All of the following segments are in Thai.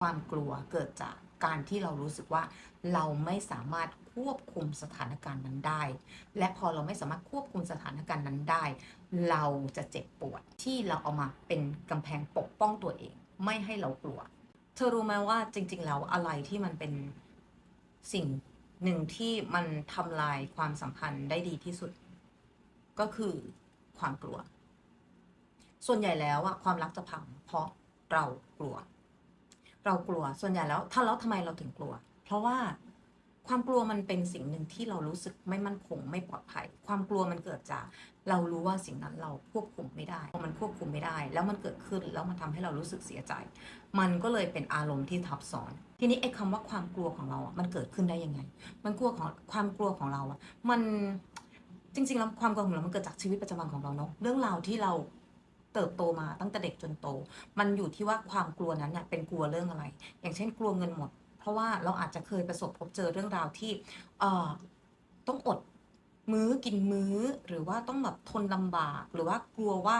ความกลัวเกิดจากการที่เรารู้สึกว่าเราไม่สามารถควบคุมสถานการณ์นั้นได้ และพอเราไม่สามารถควบคุมสถานการณ์นั้นได้ เราจะเจ็บปวดที่เราเอามาเป็นกำแพงปกป้องตัวเอง ไม่ให้เรากลัว เธอรู้ไหมว่าจริง ๆ แล้วอะไรที่มันเป็นสิ่งหนึ่งที่มันทำลายความสัมพันธ์ได้ดีที่สุด ก็คือความกลัว ส่วนใหญ่แล้วอะความรักจะพังเพราะเรากลัว เรากลัวส่วนใหญ่แล้วถ้าแล้วทำไมเราถึงกลัว เพราะว่าความกลัวมันเป็นสิ่งหนึ่งที่เรารู้สึกไม่มั่นคงไม่ปลอดภัย ความกลัวมันเกิดจาก เรารู้ว่าสิ่งนั้นเราควบคุมไม่ได้พอมันควบคุมไม่ได้ แล้วมันเกิดขึ้นแล้วมันทำให้เรารู้สึกเสียใจ มันก็เลยเป็นอารมณ์ที่ทับซ้อน ทีนี้ไอ้คำว่าความกลัวของเราอะมันเกิดขึ้นได้ยังไง มันกลัวของความกลัวของเราอะมันจริงๆแล้วความกลัวของเรามันเกิดจากชีวิตประจำวันของเราเนาะเรื่องราวที่เรา เติบโตมาตั้งแต่เด็กจนโต มันอยู่ที่ว่าความกลัวนั้นเนี่ยเป็นกลัวเรื่องอะไร อย่างเช่นกลัวเงินหมด เพราะว่าเราอาจจะเคยประสบพบเจอเรื่องราวที่เอ่อต้องอดมื้อกินมื้อ หรือว่าต้องแบบทนลำบาก หรือว่ากลัวว่า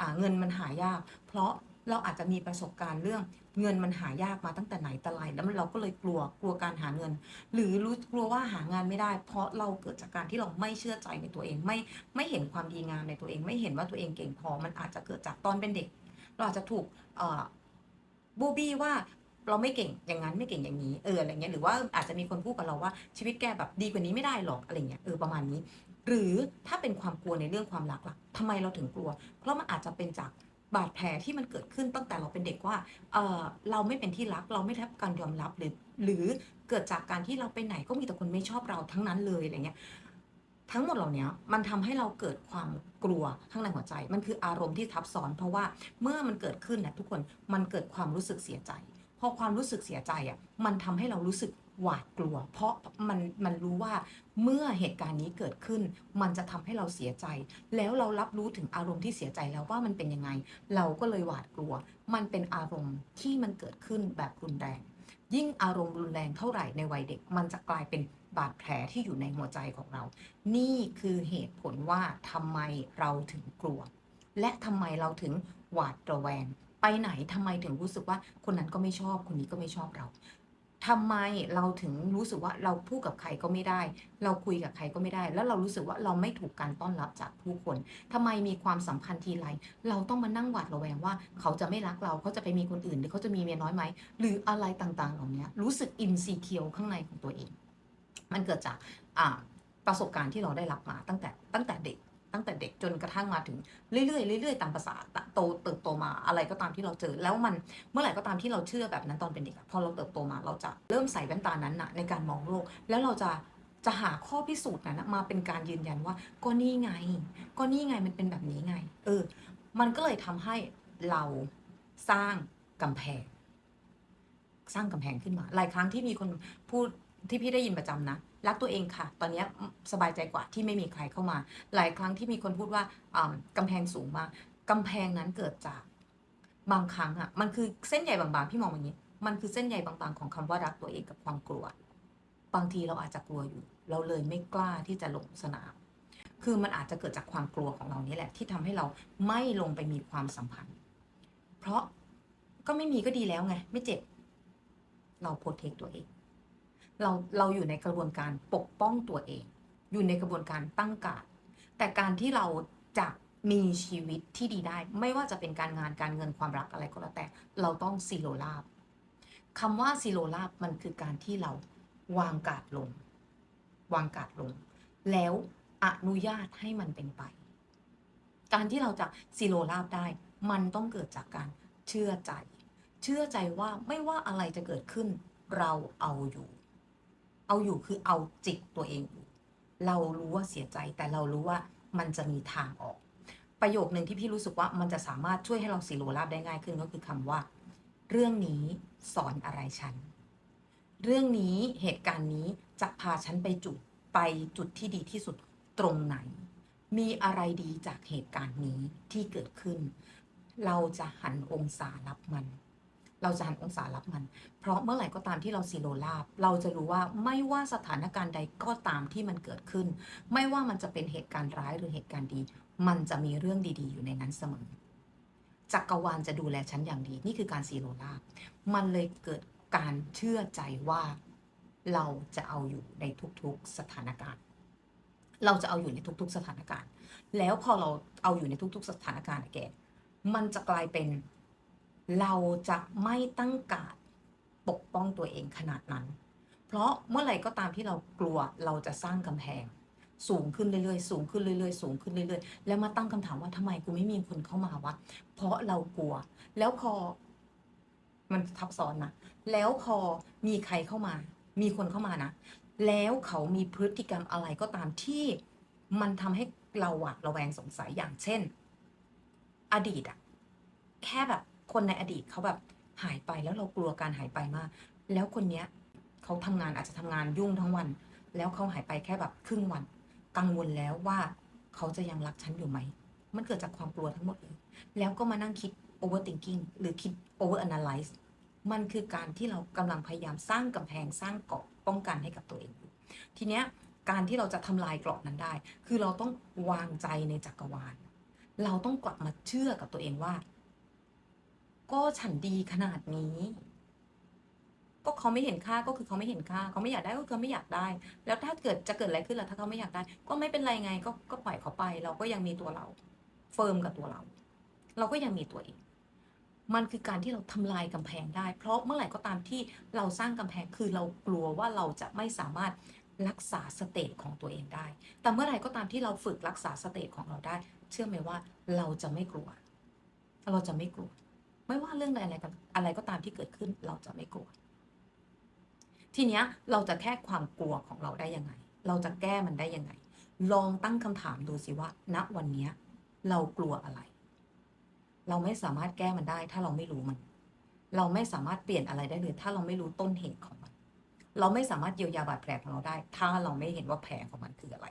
อ่าเงินมันหายาก เพราะเราอาจจะมีประสบการณ์เรื่อง เงินมันหายากมาตั้งแต่ไหนแต่ไรแล้วเราก็เลยกลัวกลัวการหาเงิน หรือรู้กลัวว่าหางานไม่ได้ เพราะเราเกิดจากการที่เราไม่เชื่อใจในตัวเอง ไม่ไม่เห็นความดีงามในตัวเอง ไม่เห็นว่าตัวเองเก่งพอมันอาจจะเกิดจากตอนเป็นเด็ก เราอาจจะถูกบูบี้ว่าเราไม่เก่งอย่างนั้นไม่เก่งอย่างนี้เอออะไรเงี้ยหรือว่าอาจจะมีคนพูดกับเราว่าชีวิตแกแบบดีกว่านี้ไม่ได้หรอกอะไรเงี้ยเออประมาณนี้ หรือถ้าเป็นความกลัวในเรื่องความรักล่ะทำไมเราถึงกลัว เพราะมันอาจจะเป็นจาก บาดแผลที่มันเกิดขึ้นตั้งแต่เราเป็นเด็กว่าเออเราไม่เป็นที่รักเราไม่ได้รับการยอมรับหรือ หรือเกิดจากการที่เราไปไหนก็มีแต่คนไม่ชอบเราทั้งนั้นเลยอะไรเงี้ยทั้งหมดเหล่านี้มันทำให้เราเกิดความกลัวข้างในหัวใจ มันคืออารมณ์ที่ทับซ้อน เพราะว่าเมื่อมันเกิดขึ้นนะทุกคนมันเกิดความรู้สึกเสียใจ พอความรู้สึกเสียใจอะมันทำให้เรารู้สึก หวาดกลัว เพราะมันมันรู้ว่าเมื่อเหตุการณ์นี้เกิดขึ้น มันจะทำให้เราเสียใจ แล้วเรารับรู้ถึงอารมณ์ที่เสียใจแล้วว่ามันเป็นยังไง เราก็เลยหวาดกลัว มันเป็นอารมณ์ที่มันเกิดขึ้นแบบรุนแรง ยิ่งอารมณ์รุนแรงเท่าไหร่ในวัยเด็ก มันจะกลายเป็นบาดแผลที่อยู่ในหัวใจของเรา นี่คือเหตุผลว่าทำไมเราถึงกลัว และทำไมเราถึงหวาดระแวง ไปไหนทำไมถึงรู้สึกว่าคนนั้นก็ไม่ชอบ คนนี้ก็ไม่ชอบเรา ทำไมเราถึงรู้สึกว่าเราพูดกับใครก็ไม่ได้ เราคุยกับใครก็ไม่ได้ แล้วเรารู้สึกว่าเราไม่ถูกการต้อนรับจากผู้คนทำไมมีความสัมพันธ์ทีไรเราต้องมานั่งหวาดระแวงว่า เขาจะไม่รักเราเขาจะไปมีคนอื่นหรือเขาจะมีเมียน้อยไหมหรืออะไรต่างๆเหล่านี้รู้สึกอินซีเคียวข้างในของตัวเอง มันเกิดจากประสบการณ์ที่เราได้รับมาตั้งแต่ตั้งแต่เด็ก แต่เด็กจนกระทั่งมาถึงเรื่อยๆเรื่อยๆตามภาษาโตเติบโตมาอะไรก็ตามที่เราเจอ แล้วมันเมื่อไหร่ก็ตามที่เราเชื่อแบบนั้นตอนเป็นเด็กพอเราเติบโตมาเราจะเริ่มใส่แว่นตานั้นนะในการมองโลก แล้วเราจะจะหาข้อพิสูจน์นั้นมาเป็นการยืนยันว่าก็นี่ไง ก็นี่ไงมันเป็นแบบนี้ไง เออ มันก็เลยทำให้เราสร้างกำแพง สร้างกำแพงขึ้นมา หลายครั้งที่มีคนพูดที่พี่ได้ยินประจำนะ รักตัวเองค่ะ ตอนนี้สบายใจกว่าที่ไม่มีใครเข้ามา หลายครั้งที่มีคนพูดว่าอ่ากำแพงสูงมากกำแพงนั้นเกิดจากบางครั้งอะมันคือเส้นใยบางๆพี่มองอย่างนี้ มันคือเส้นใยบางๆของคำว่ารักตัวเองกับความกลัว บางทีเราอาจจะกลัวอยู่ เราเลยไม่กล้าที่จะลงสนาม คือมันอาจจะเกิดจากความกลัวของเรานี่แหละ ที่ทำให้เราไม่ลงไปมีความสัมพันธ์ เพราะก็ไม่มีก็ดีแล้วไง ไม่เจ็บ เราโปรเทคตัวเอง เราเราอยู่ในกระบวนการปกป้องตัวเอง อยู่ในกระบวนการตั้งการดแต่การที่เราจะมีชีวิตที่ดีได้ ไม่ว่าจะเป็นการงานการเงินความรักอะไรก็แล้วแต่ เราต้องซีโรลาบคำว่าซีโรลาบมันคือการที่เราวางกาดลง วางกาดลง แล้วอนุญาตให้มันเป็นไป การที่เราจะซีโรลาบได้ มันต้องเกิดจากการเชื่อใจ เชื่อใจว่าไม่ว่าอะไรจะเกิดขึ้น เราเอาอยู่ เอาอยู่คือเอาจิตตัวเองอยู่เรารู้ว่าเสียใจแต่เรารู้ว่ามันจะมีทางออก ประโยคหนึ่งที่พี่รู้สึกว่ามันจะสามารถช่วยให้เราสีโรลาบได้ง่ายขึ้นก็คือคำว่า เรื่องนี้สอนอะไรฉัน เรื่องนี้เหตุการณ์นี้จะพาฉันไปจุดไปจุดที่ดีที่สุดตรงไหน มีอะไรดีจากเหตุการณ์นี้ที่เกิดขึ้น เราจะหันองศารับมัน เราจะหันองศารับมัน เพราะเมื่อไหร่ก็ตามที่เราซีโรลาบ เราจะรู้ว่าไม่ว่าสถานการณ์ใดก็ตามที่มันเกิดขึ้น ไม่ว่ามันจะเป็นเหตุการณ์ร้ายหรือเหตุการณ์ดี มันจะมีเรื่องดีๆ อยู่ในนั้นเสมอ จักรวาลจะดูแลฉันอย่างดี นี่คือการซีโรลาบ มันเลยเกิดการเชื่อใจว่าเราจะเอาอยู่ในทุกๆสถานการณ์ เราจะเอาอยู่ในทุก ๆ สถานการณ์ แล้วพอเราเอาอยู่ในทุก ๆ สถานการณ์อะแกมันจะกลายเป็น เราจะไม่ตั้งการดปกป้องตัวเองขนาดนั้น เพราะเมื่อไหร่ก็ตามที่เรากลัวเราจะสร้างกำแพง สูงขึ้นเรื่อยๆ สูงขึ้นเรื่อยๆ สูงขึ้นเรื่อยๆ แล้วมาตั้งคำถามว่าทำไมกูไม่มีคนเข้ามาวะ เพราะเรากลัว แล้วพอมันทับซ้อนนะ แล้วพอมีใครเข้ามา มีคนเข้ามานะ แล้วเขามีพฤติกรรมอะไรก็ตามที่มันทำให้เราอะระแวงสงสัยอย่างเช่น อดีตอะแค่แบบ คนในอดีตเขาแบบหายไปแล้วเรากลัวการหายไปมาก แล้วคนเนี้ยเขาทำงานอาจจะทำงานยุ่งทั้งวัน แล้วเขาหายไปแค่แบบครึ่งวัน กังวลแล้วว่าเขาจะยังรักฉันอยู่ไหม มันเกิดจากความกลัวทั้งหมดเลย แล้วก็มานั่งคิด overthinking หรือคิด overanalyze มันคือการที่เรากำลังพยายามสร้างกำแพงสร้างเกราะป้องกันให้กับตัวเองอยู่ทีเนี้ยการที่เราจะทำลายเกราะนั้นได้ คือเราต้องวางใจในจักรวาล เราต้องกลับมาเชื่อกับตัวเองว่า ก็ฉันดีขนาดนี้ ก็เขาไม่เห็นค่าก็คือเขาไม่เห็นค่า เขาไม่อยากได้ก็คือเขาไม่อยากได้ แล้วถ้าเกิดจะเกิดอะไรขึ้นล่ะถ้าเขาไม่อยากได้ ก็ไม่เป็นไรไง ก็ก็ปล่อยเขาไป เราก็ยังมีตัวเรา เฟิร์มกับตัวเรา เราก็ยังมีตัวเองมันคือการที่เราทำลายกำแพงได้ เพราะเมื่อไหร่ก็ตามที่เราสร้างกำแพงคือเรากลัวว่าเราจะไม่สามารถรักษาสเตตของตัวเองได้ แต่เมื่อไหร่ก็ตามที่เราฝึกรักษาสเตตของเราได้ เชื่อไหมว่าเราจะไม่กลัว เราจะไม่กลัว ไม่ว่าเรื่องอะไรก็อะไรก็ตามที่เกิดขึ้น เราจะไม่กลัว ทีเนี้ยเราจะแค่ความกลัวของเราได้ยังไง เราจะแก้มันได้ยังไง ลองตั้งคำถามดูสิว่า ณวันเนี้ยเรากลัวอะไร เราไม่สามารถแก้มันได้ ถ้าเราไม่รู้มัน เราไม่สามารถเปลี่ยนอะไรได้เลย ถ้าเราไม่รู้ต้นเหตุของมัน เราไม่สามารถเยียวยาบาดแผลของเราได้ ถ้าเราไม่เห็นว่าแผลของมันคืออะไร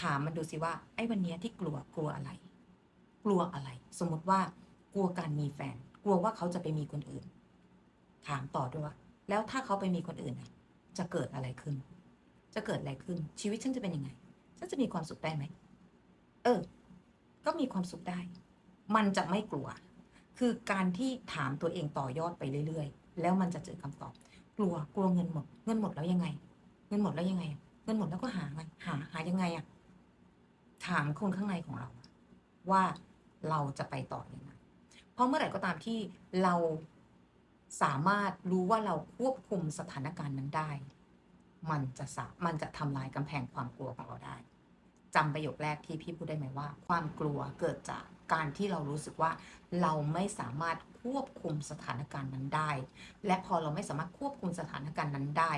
ถามมันดูสิว่า ไอ้วันนี้ที่กลัวกลัวอะไร กลัวอะไร สมมติว่ากลัวการมีแฟน กลัวว่าเขาจะไปมีคนอื่น ถามต่อด้วยว่า แล้วถ้าเขาไปมีคนอื่นน่ะจะเกิดอะไรขึ้น จะเกิดอะไรขึ้น ชีวิตฉันจะเป็นยังไง ฉันจะมีความสุขได้ไหม เออ ก็มีความสุขได้ มันจะไม่กลัว คือการที่ถามตัวเองต่อยอดไปเรื่อยๆ แล้วมันจะเจอคำตอบ กลัว กลัวเงินหมด เงินหมดแล้วยังไง เงินหมดแล้วยังไง เงินหมดแล้วก็หาไงหา หายังไงอะถามคนข้างในของเรา ว่าเราจะไปต่อยังไง เพราะเมื่อไหร่ก็ตามที่เราสามารถรู้ว่าเราควบคุมสถานการณ์นั้นได้ มันจะสามันจะทำลายกำแพงความกลัวของเราได้จำประโยคแรกที่พี่พูดได้ไหมว่า ความกลัวเกิดจากการที่เรารู้สึกว่า เราไม่สามารถควบคุมสถานการณ์นั้นได้ และพอเราไม่สามารถควบคุมสถานการณ์นั้นได้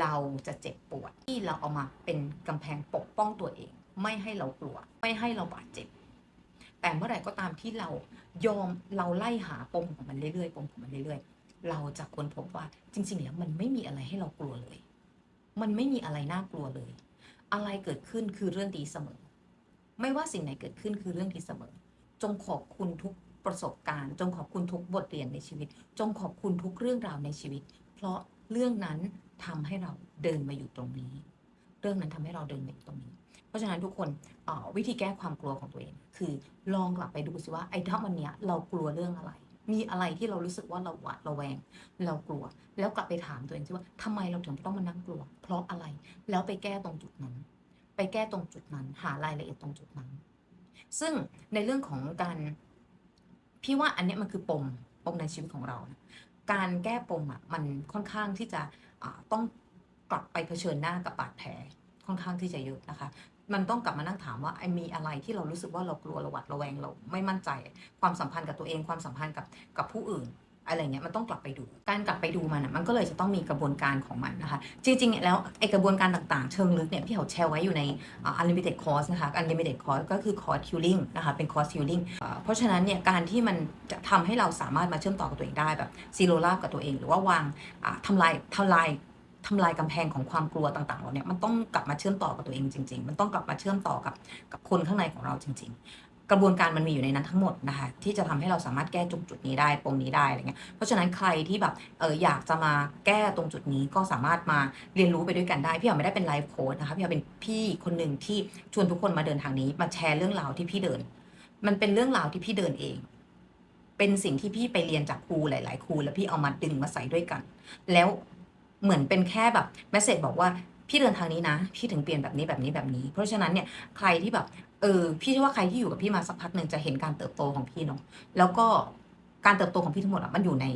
เราจะเจ็บปวดที่เราเอามาเป็นกำแพงปกป้องตัวเอง ไม่ให้เรากลัว ไม่ให้เราบาดเจ็บ แต่เมื่อไหร่ก็ตามที่เรายอมเราไล่หาปมของมันเรื่อยๆปมของมันเรื่อยๆ เราจะค้นพบว่าจริง ๆ แล้วมันไม่มีอะไรให้เรากลัวเลย มันไม่มีอะไรน่ากลัวเลย อะไรเกิดขึ้นคือเรื่องดีเสมอ ไม่ว่าสิ่งไหนเกิดขึ้นคือเรื่องดีเสมอ จงขอบคุณทุกประสบการณ์ จงขอบคุณทุกบทเรียนในชีวิต จงขอบคุณทุกเรื่องราวในชีวิต เพราะเรื่องนั้นทำให้เราเดินมาอยู่ตรงนี้ เรื่องนั้นทำให้เราเดินมาอยู่ตรงนี้ ราะฉะนั้นทุกคนวิธีแก้ความกลัวของตัวเอง คือลองกลับไปดูสิว่าไอ้ถ้าวันเนี้ยเรากลัวเรื่องอะไร มีอะไรที่เรารู้สึกว่าเราหวาดระแวง เรากลัว แล้วกลับไปถามตัวเองสิว่าทำไมเราถึงต้องมานั่งกลัว เพราะอะไรแล้วไปแก้ตรงจุดนั้น ไปแก้ตรงจุดนั้น หารายละเอียดตรงจุดนั้น ซึ่งในเรื่องของการพี่ว่าอันเนี้ยมันคือปมปมในชีวิตของเรานะการแก้ปมอะมันค่อนข้างที่จะต้องกลับไปเผชิญหน้ากับบาดแผลค่อนข้างที่จะเยอะนะคะ มันต้องกลับมานั่งถามว่าไอ้มีอะไรที่เรารู้สึกว่าเรากลัวระหวัดระแวงเราไม่มั่นใจ ความสัมพันธ์กับตัวเองความสัมพันธ์กับกับผู้อื่นอะไรเงี้ยมันต้องกลับไปดู การกลับไปดูมันอะมันก็เลยจะต้องมีกระบวนการของมันนะคะ จริงๆ แล้วไอกระบวนการต่างๆ เชิงลึกเนี่ยพี่เขาแชร์ไว้อยู่ในอ่า unlimited course นะคะ unlimited course ก็คือ course healing นะคะเป็น course healing อ่าเพราะฉะนั้นเนี่ยการที่มันจะทำให้เราสามารถมาเชื่อมต่อกับตัวเองได้แบบซีโรลาบกับตัวเอง หรือว่าวางอ่าทำลายทำลาย ทำลายกำแพงของความกลัวต่างๆเราเนี่ยมันต้องกลับมาเชื่อมต่อกับตัวเองจริง ๆ มันต้องกลับมาเชื่อมต่อกับกับคนข้างในของเราจริง ๆ กระบวนการมันมีอยู่ในนั้นทั้งหมดนะคะที่จะทำให้เราสามารถแก้จุดจุดนี้ได้ปมนี้ได้อะไรเงี้ยเพราะฉะนั้นใครที่แบบเอออยากจะมาแก้ตรงจุดนี้ก็สามารถมาเรียนรู้ไปด้วยกันได้พี่อ๋อไม่ได้เป็นไลฟ์โค้ดนะคะพี่อ๋อเป็นพี่คนหนึ่งที่ชวนทุกคนมาเดินทางนี้มาแชร์เรื่องราวที่พี่เดิน มันเป็นเรื่องราวที่พี่เดินเองเป็นสิ่งที่พี่ไปเรียนจากครูหลาย ๆ ครู แล้วพี่เอามาดึงมาใส่ด้วยกัน แล้ว เหมือนเป็นแค่แบบแมสเซจบอกว่าพี่เดินทางนี้นะ พี่ถึงเปลี่ยนแบบนี้แบบนี้แบบนี้ เพราะฉะนั้นเนี่ยใครที่แบบเออพี่เชื่อว่าใครที่อยู่กับพี่มาสักพักหนึ่งจะเห็นการเติบโตของพี่เนาะแล้วก็การเติบโตของพี่ทั้งหมดอะมันอยู่ใน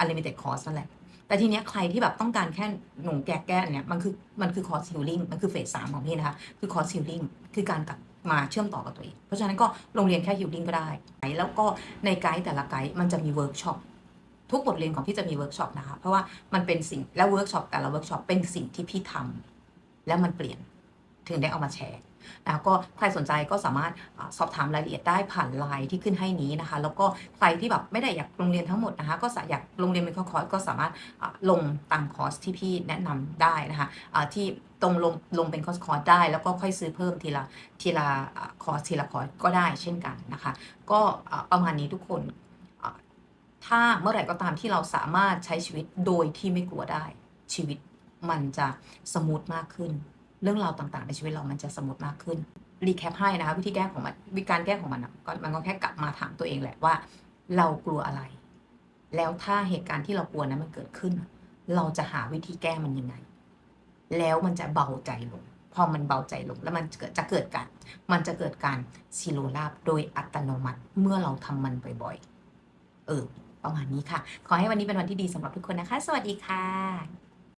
unlimited course นั่นแหละ แต่ทีเนี้ยใครที่แบบต้องการแค่หนูแก้แก้เนี่ยมันคือมันคือ course healing มันคือเฟสสามของพี่นะคะ คือ course healing คือการกลับมาเชื่อมต่อกับตัวเอง เพราะฉะนั้นก็โรงเรียนแค่ healing ก็ได้ แล้วก็ในไกด์แต่ละไกด์มันจะมีเวิร์กช็อป ทุกบทเรียนของพี่จะมีเวิร์กช็อปนะคะ เพราะว่ามันเป็นสิ่งและเวิร์กช็อปแต่ละเวิร์กช็อปเป็นสิ่งที่พี่ทำแล้วมันเปลี่ยนถึงได้เอามาแชร์นะก็ใครสนใจก็สามารถอสอบถามรายละเอียดได้ผ่านไลน์ที่ขึ้นให้นี้นะคะ แล้วก็ใครที่แบบไม่ได้อยากโรงเรียนทั้งหมดนะคะ ก็อยากโรงเรียนเป็นคอร์สก็สามารถลงตามคอร์สที่พี่แนะนำได้นะคะที่ตรงลงลงเป็นคอร์สคอร์สได้ แล้วก็ค่อยซื้อเพิ่มทีละทีละคอร์สทีละคอร์สก็ได้เช่นกันนะคะ ก็ประมาณนี้ทุกคน ถ้าเมื่อไหร่ก็ตามที่เราสามารถใช้ชีวิตโดยที่ไม่กลัวได้ ชีวิตมันจะสมูทมากขึ้น เรื่องราวต่างๆ ในชีวิตเรามันจะสมูทมากขึ้นรีแคปให้นะคะวิธีแก้ของมันวิธีการแก้ของมันก็มันก็แค่กลับมาถามตัวเองแหละว่า เรากลัวอะไร แล้วถ้าเหตุการณ์ที่เรากลัวนั้นมันเกิดขึ้น เราจะหาวิธีแก้มันยังไง แล้วมันจะเบาใจลงพอมันเบาใจลงแล้วมันเกิดจะเกิดการมันจะเกิดการซีโรลาบโดยอัตโนมัติเมื่อเราทำมันบ่อยๆ เออ ประมาณนี้ค่ะ ขอให้วันนี้เป็นวันที่ดีสำหรับทุกคนนะคะ สวัสดีค่ะ